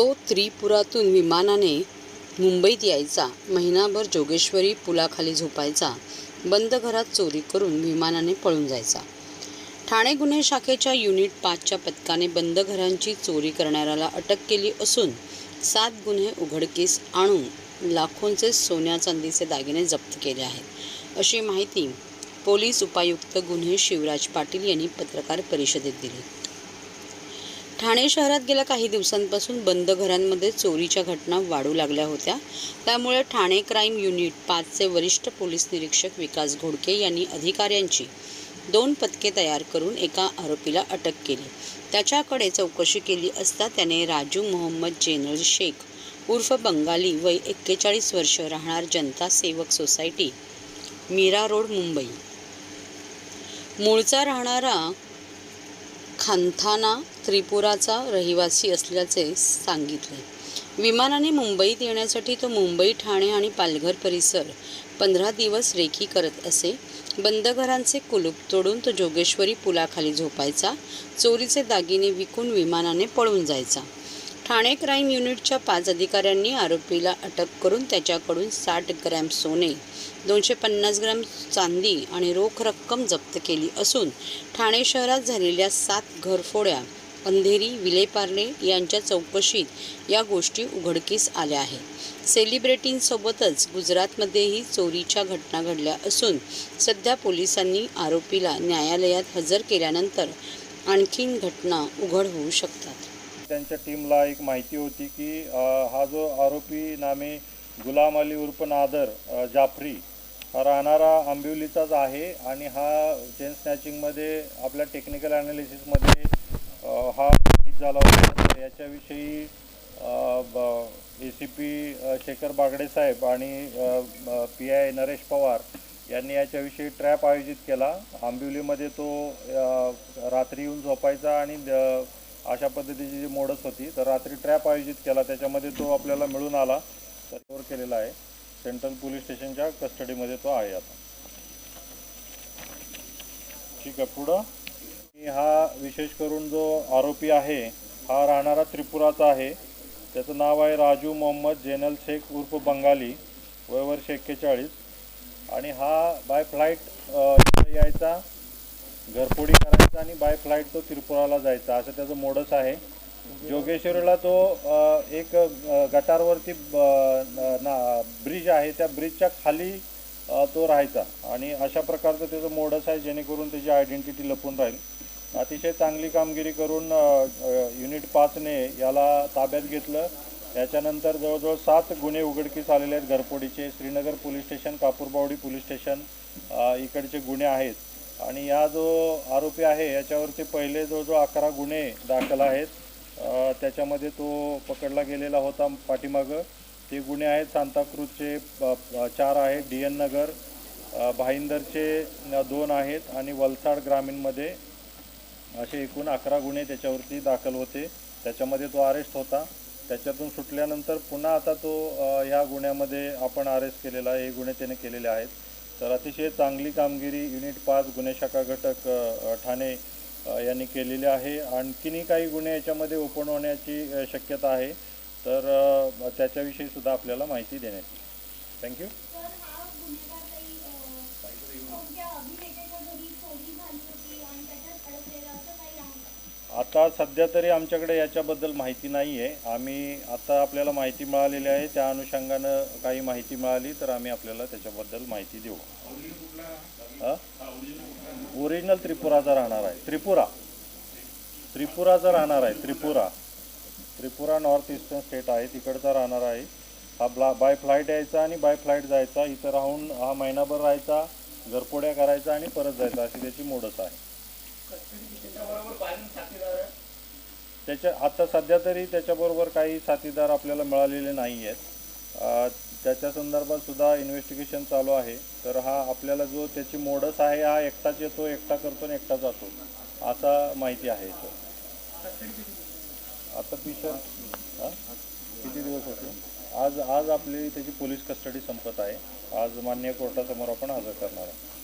तो त्रिपुरातून विमानाने मुंबईत यायचा. महिनाभर जोगेश्वरी पुलाखाली झोपायचा. बंद घरात चोरी करून विमानाने पळून जायचा. ठाणे गुन्हे शाखेच्या युनिट पाचच्या पथकाने बंद घरांची चोरी करणाऱ्याला अटक केली असून सात गुन्हे उघडकीस आणून लाखोंचे सोन्या चांदीचे दागिने जप्त केले आहेत. अशी माहिती पोलीस उपायुक्त गुन्हे शिवराज पाटील यांनी पत्रकार परिषदेत दिली. ठाणे शहरात गेल्या काही दिवसांपासून बंद घरांमध्ये चोरीच्या घटना वाढू लागल्या होत्या. त्यामुळे ठाणे क्राईम युनिट पाचचे वरिष्ठ पोलीस निरीक्षक विकास घोडके यांनी अधिकाऱ्यांची दोन पथके तयार करून एका आरोपीला अटक केली. त्याच्याकडे चौकशी केली असता त्याने राजू मोहम्मद जेनल शेख उर्फ बंगाली वय एक्केचाळीस वर्ष राहणार जनता सेवक सोसायटी मीरा रोड मुंबई. मूळचा राहणारा खानथाना त्रिपुराचा रहिवासी असल्याचे सांगितले. विमानाने मुंबईत येण्यासाठी तो मुंबई ठाणे आणि पालघर परिसर पंधरा दिवस रेखी करत असे बंद घरांचे कुलूप तोडून तो जोगेश्वरी पुलाखाली झोपायचा चोरीचे दागिने विकून विमानाने पळून जायचा. ठाणे क्राईम युनिटच्या पाच अधिकाऱ्यांनी आरोपीला अटक करून त्याच्याकडून साठ ग्रॅम सोने दोनशे पन्नास ग्रॅम चांदी आणि रोख रक्कम जप्त केली असून ठाणे शहरात झालेल्या सात घरफोड्या अंधेरी विलेपार्ले यांच्या चौकशीत या गोष्टी उघडकीस आल्या आहेत. सेलिब्रिटींसोबतच गुजरातमध्येही चोरीच्या घटना घडल्या असून सध्या पोलिसांनी आरोपीला न्यायालयात हजर केल्यानंतर आणखीन घटना उघड होऊ शकतात. त्यांच्या टीमला एक माहिती होती की हा जो आरोपी नामे गुलाम अली उर्फ नादर जाफरी हा राहणारा आंबिवलीचाच आहे आणि हा चेन स्नॅचिंगमध्ये आपल्या टेक्निकल ॲनालिसिसमध्ये हा झाला होता. याच्याविषयी A C P Shekhar Bagade साहेब आणि पी आय नरेश पवार यांनी याच्याविषयी ट्रॅप आयोजित केला. आंबिवलीमध्ये तो रात्री येऊन झोपायचा आणि अशा पद्धतीची जी मोडस होती तर रात्री ट्रॅप आयोजित केला. त्याच्यामध्ये तो आपल्याला मिळून आला. तर केलेला आहे. सेंट्रल पोलीस स्टेशनच्या कस्टडीमध्ये तो आहे आता. ठीक आहे पुढं? हा विशेष करून जो आरोपी आहे हा राहणारा त्रिपुराचा आहे. त्याचं नाव आहे राजू मोहम्मद जेनल शेख उर्फ बंगाली वय वर्ष एक्केचाळीस आणि हा बाय फ्लाईट यायचा घरफोडी करायचा आणि बाय फ्लाईट तो त्रिपुराला जायचा. असं त्याचं मोडस आहे. जोगेश्वरीला तो एक गटारवरती ना ब्रिज आहे. त्या ब्रिजच्या खाली तो राहायचा. आणि अशा प्रकारचं त्याचं मोडस आहे जेणेकरून त्याची आयडेंटिटी लपून राहील. अतिशय चांगली कामगिरी करून युनिट पाचने याला ताब्यात घेतलं. याच्यानंतर जवळजवळ सात गुन्हे उघडकीस आलेले आहेत घरपोडीचे. Srinagar police station Kapurbawdi police station इकडचे गुन्हे आहेत. आणि या जो आरोपी आहे याच्यावरती पहिले जवळजवळ अकरा गुन्हे दाखल आहेत. त्याच्यामध्ये तो पकडला गेलेला होता पाठीमागं. ते गुन्हे आहेत सांताक्रूजचे प- चार आहेत. डी एन नगर भाईंदरचे दोन आहेत. आणि वलसाड ग्रामीणमध्ये असे एकूण अकरा गुन्हे त्याच्यावरती दाखल होते. त्याच्यामध्ये तो अरेस्ट होता. त्याच्यातून सुटल्यानंतर पुन्हा आता तो ह्या गुन्ह्यामध्ये आपण अरेस्ट केलेला आहे. हे गुन्हे त्याने केलेले आहेत. तर अतिशय चांगली कामगिरी युनिट पाच गुन्हे शाखा घटक ठाणे यांनी केलेली आहे. आणखीनही काही गुन्हे याच्यामध्ये ओपन होण्याची शक्यता आहे. तर त्याच्याविषयी सुद्धा आपल्याला माहिती देण्यात येईल. थँक्यू तर हा गुन्हेगार काही अं, कोणत्या अभिनेत्याच्या घरी चोरी झाली होती आणि त्याच्यात अडकलेला असं काही आहे का? आता सध्या तरी आमच्याकडे याच्याबद्दल माहिती नाही आहे आम्ही आता आपल्याला माहिती मिळालेली आहे. त्या अनुषंगानं काही माहिती मिळाली तर आम्ही आपल्याला त्याच्याबद्दल माहिती देऊ. ओरिजिनल त्रिपुराचा राहणार आहे. त्रिपुरा. त्रिपुराचा राहणार आहे. Tripura. Tripura north eastern state आहे. तिकडचा राहणार आहे. हा ब्ला बाय फ्लाईट यायचा आणि बाय फ्लाईट जायचा. इथं राहून हा महिनाभर राहायचा घरपोड्या करायचा आणि परत जायचा. अशी त्याची मोडच आहे. त्याच्या आता सध्या तरी त्याच्याबरोबर काही साथीदार आपल्याला मिळालेले नाही आहेत त्याच्या संदर्भात सुद्धा इन्व्हेस्टिगेशन चालू आहे. तर हा आपल्याला जो त्याची मोडस आहे हा एकटाच येतो एकटा करतो आणि एकटा जातो असा माहिती आहे तो आता पिशर किती दिवस होते? आज आज आपली त्याची पोलीस कस्टडी संपत आहे. आज मान्य कोर्टासमोर आपण हजर करणार आहे